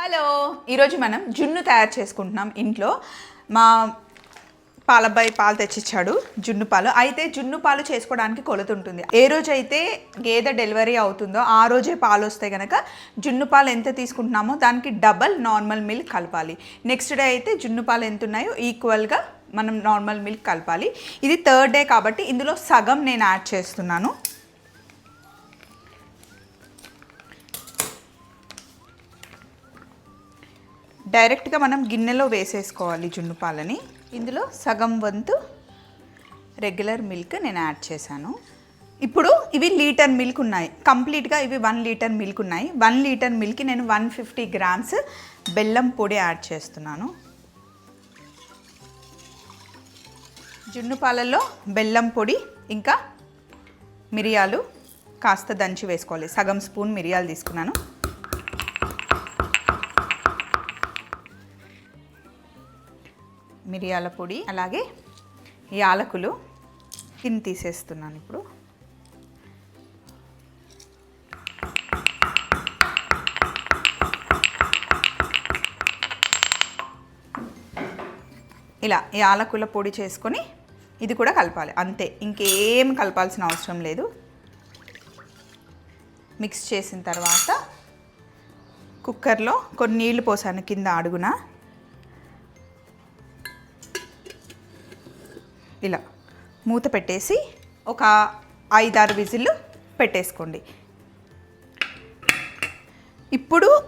Hello. ఈరోజు మనం జున్ను తయారు చేసుకుంటున్నాం ఇంట్లో. మా పాలబ్బాయి పాలు తెచ్చిచ్చాడు జున్ను పాలు. అయితే జున్ను పాలు చేసుకోవడానికి కొలత ఉంటుంది. ఏ రోజు అయితే గేదె డెలివరీ అవుతుందో ఆ రోజే పాలు వస్తే కనుక జున్ను పాలు ఎంత తీసుకుంటున్నామో దానికి డబల్ నార్మల్ మిల్క్ కలపాలి. నెక్స్ట్ డే అయితే జున్ను పాలు ఎంత ఉన్నాయో ఈక్వల్గా మనం నార్మల్ మిల్క్ కలపాలి. ఇది థర్డ్ డే కాబట్టి ఇందులో సగం నేను యాడ్ చేస్తున్నాను. డైరెక్ట్గా మనం గిన్నెలో వేసేసుకోవాలి జున్ను పాలని. ఇందులో సగం వంతు రెగ్యులర్ మిల్క్ నేను యాడ్ చేశాను. ఇప్పుడు ఇవి లీటర్ మిల్క్ ఉన్నాయి. కంప్లీట్గా ఇవి వన్ లీటర్ మిల్క్ ఉన్నాయి. వన్ లీటర్ మిల్క్కి నేను వన్ ఫిఫ్టీ గ్రామ్స్ బెల్లం పొడి యాడ్ చేస్తున్నాను. జున్ను పాలల్లో బెల్లం పొడి ఇంకా మిరియాలు కాస్త దంచి వేసుకోవాలి. సగం స్పూన్ మిరియాలు తీసుకున్నాను. మిరియాల పొడి అలాగే యాలకులు తిని తీసేస్తున్నాను ఇప్పుడు. ఇలా యాలకుల పొడి చేసుకొని ఇది కూడా కలపాలి అంతే. ఇంకేం కలపాల్సిన అవసరం లేదు. మిక్స్ చేసిన తర్వాత కుక్కర్లో కొన్ని నీళ్ళు పోసాను కింద అడుగున. ఇలా మూత పెట్టేసి ఒక ఐదారు విజిల్లు పెట్టేసుకోండి. ఇప్పుడు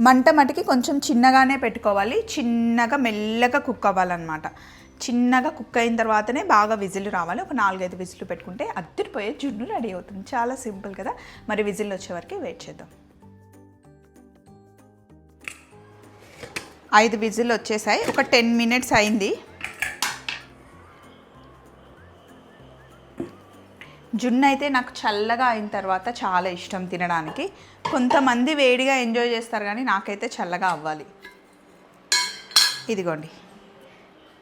మంట మటుకి కొంచెం చిన్నగానే పెట్టుకోవాలి. చిన్నగా మెల్లగా కుక్ అవ్వాలన్నమాట. చిన్నగా కుక్ అయిన తర్వాతనే బాగా విజిల్ రావాలి. ఒక నాలుగైదు విజిల్లు పెట్టుకుంటే అద్దరిపోయే జున్ను రెడీ అవుతుంది. చాలా సింపుల్ కదా. మరి విజిల్ వచ్చే వరకు వెయిట్ చేద్దాం. ఐదు విజిల్ వచ్చేసాయి. ఒక టెన్ మినిట్స్ అయింది. జున్ను అయితే నాకు చల్లగా అయిన తర్వాత చాలా ఇష్టం తినడానికి. కొంతమంది వేడిగా ఎంజాయ్ చేస్తారు కానీ నాకైతే చల్లగా అవ్వాలి. ఇదిగోండి.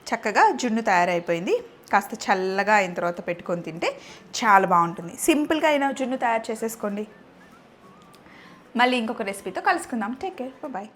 చక్కగా జున్ను తయారైపోయింది. కాస్త చల్లగా అయిన తర్వాత పెట్టుకొని తింటే చాలా బాగుంటుంది. సింపుల్గా అయినా జున్ను తయారు చేసేసుకోండి. మళ్ళీ ఇంకొక రెసిపీతో కలుసుకుందాం. Take care. బాయ్.